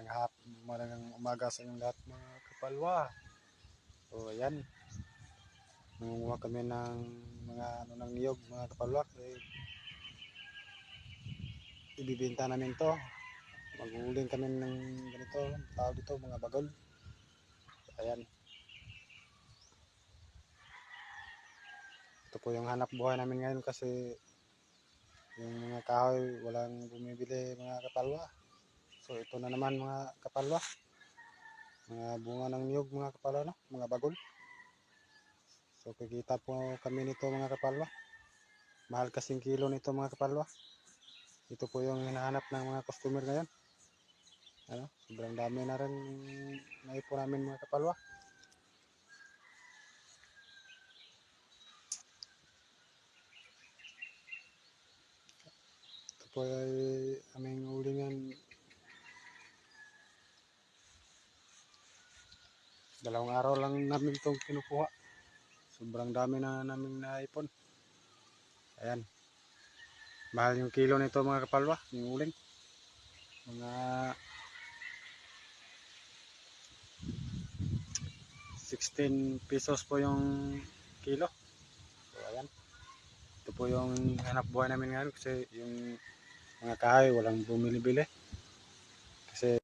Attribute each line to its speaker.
Speaker 1: Magandang hap, magandang umaga sa inyong lahat mga kapalwa. So ayan. Nangunguha kami ng mga ano ng niyog mga kapalwa. Eh, ibibenta namin to. Maghuhuling kami ng ganito, tawag dito mga bagol. Ayan. Ito po yung hanap buhay namin ngayon kasi yung mga kahoy walang bumibili mga kapalwa. So ito na naman mga kapalwa. Mga bunga ng niyog mga kapalwa no? mga bagol. So kikita po kami nito mga kapalwa. Mahal kasing kilo nito mga kapalwa. Ito po yung hinahanap ng mga customer ngayon. Ano? Sobrang dami na rin naipon namin mga kapalwa. Po ay aming ulingan. Dalawang araw lang namin itong kinukuha. Sobrang dami na namin naipon. Ayan. Mahal yung kilo nito mga kapalwa, yung uling. Mga 16 pesos po yung kilo. So ayan. Ito po yung hanap buhay namin ngayon kasi yung mga kahoy walang bumili-bili.